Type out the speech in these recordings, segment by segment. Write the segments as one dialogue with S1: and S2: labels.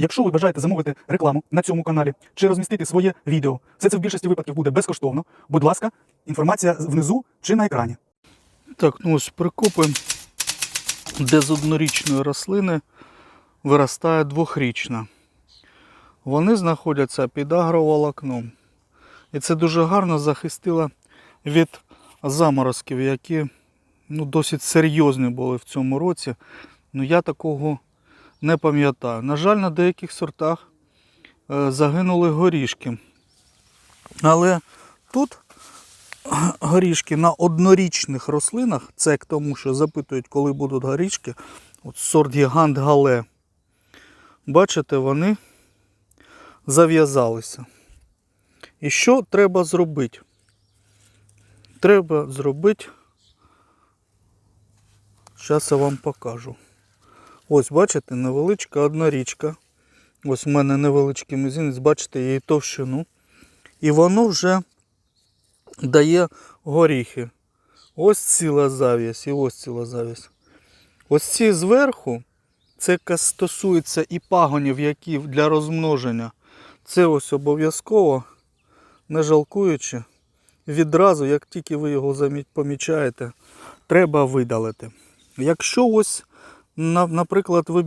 S1: Якщо ви бажаєте замовити рекламу на цьому каналі чи розмістити своє відео, все це в більшості випадків буде безкоштовно. Будь ласка, інформація внизу чи на екрані.
S2: Так, ну ось прикопи, де з однорічної рослини виростає двохрічна. Вони знаходяться під агроволокном. І це дуже гарно захистило від заморозків, які ну, досить серйозні були в цьому році. Ну, я такого не пам'ятаю. На жаль, на деяких сортах е, загинули горішки. Але тут горішки на однорічних рослинах, це к тому, що запитують, коли будуть горішки, от сорт гігант гале. Бачите, вони зав'язалися. І що треба зробити? Треба зробити. Зараз я вам покажу. Ось, бачите, невеличка однорічка. Ось у мене невеличкий мізинець, бачите, її товщину. І воно вже дає горіхи. Ось ціла завість і ось ціла завість. Ось ці зверху, це стосується і пагонів, які для розмноження. Це ось обов'язково, не жалкуючи, відразу, як тільки ви його помічаєте, треба видалити. Якщо ось, наприклад, ви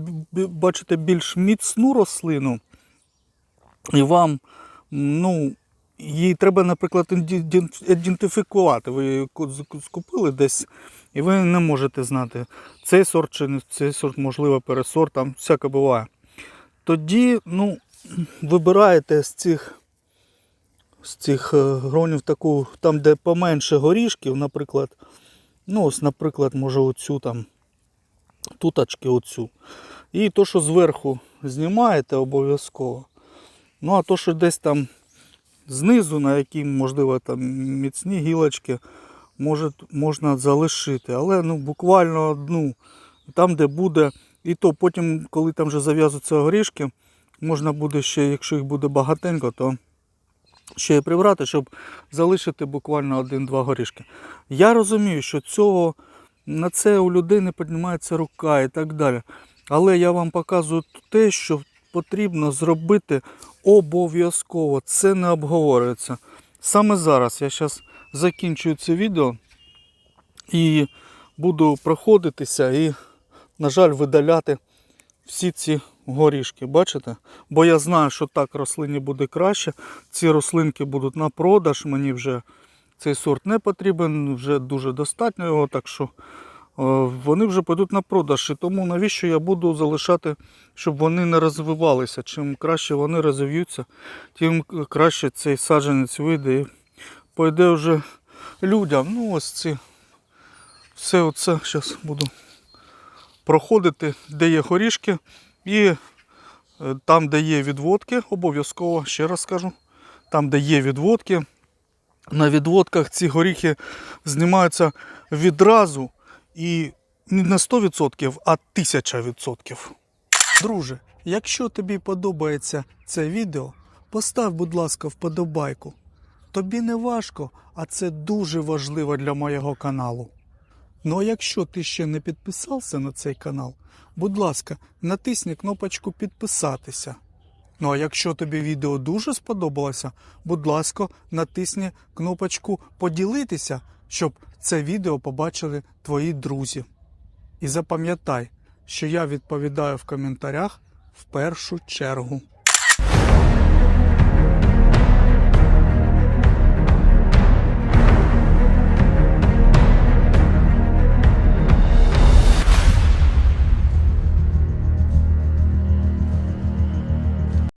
S2: бачите більш міцну рослину, і вам, ну, її треба, наприклад, ідентифікувати. Ви її скупили десь, і ви не можете знати, цей сорт чи не цей сорт, можливо, пересорт, там всяке буває. Тоді, ну, вибираєте з цих, з цих е, гронів таку, там, де поменше горішків, наприклад, ну, ось, наприклад, може, оцю там, туточки оцю. І то, що зверху знімаєте обов'язково. Ну, а то, що десь там знизу, на якій, можливо, там міцні гілочки, може, можна залишити. Але ну, буквально одну. Там, де буде, і то потім, коли там вже зав'язуються горішки, можна буде ще, якщо їх буде багатенько, то ще й прибрати, щоб залишити буквально один-два горішки. Я розумію, що цього на це у людей не піднімається рука і так далі. Але я вам показую те, що потрібно зробити обов'язково. Це не обговорюється. Саме зараз я зараз закінчую це відео і буду проходитися і, на жаль, видаляти всі ці горішки. Бачите? Бо я знаю, що так рослині буде краще. Ці рослинки будуть на продаж. Мені вже цей сорт не потрібен, вже дуже достатньо його, так що е, вони вже підуть на продаж. І тому навіщо я буду залишати, щоб вони не розвивалися. Чим краще вони розвиваються, тим краще цей саджанець вийде і пойде вже людям. Ну ось ці. Все оце зараз буду проходити, де є горішки. І е, там, де є відводки, обов'язково, ще раз скажу, там, де є відводки, на відводках ці горіхи знімаються відразу і не на 100%, а 1000%. Друже, якщо тобі подобається це відео, постав, будь ласка, вподобайку. Тобі не важко, а це дуже важливо для моєго каналу. Ну а якщо ти ще не підписався на цей канал, будь ласка, натисни кнопочку підписатися. Ну а якщо тобі відео дуже сподобалося, будь ласка, натисни кнопочку поділитися, щоб це відео побачили твої друзі. І запам'ятай, що я відповідаю в коментарях в першу чергу.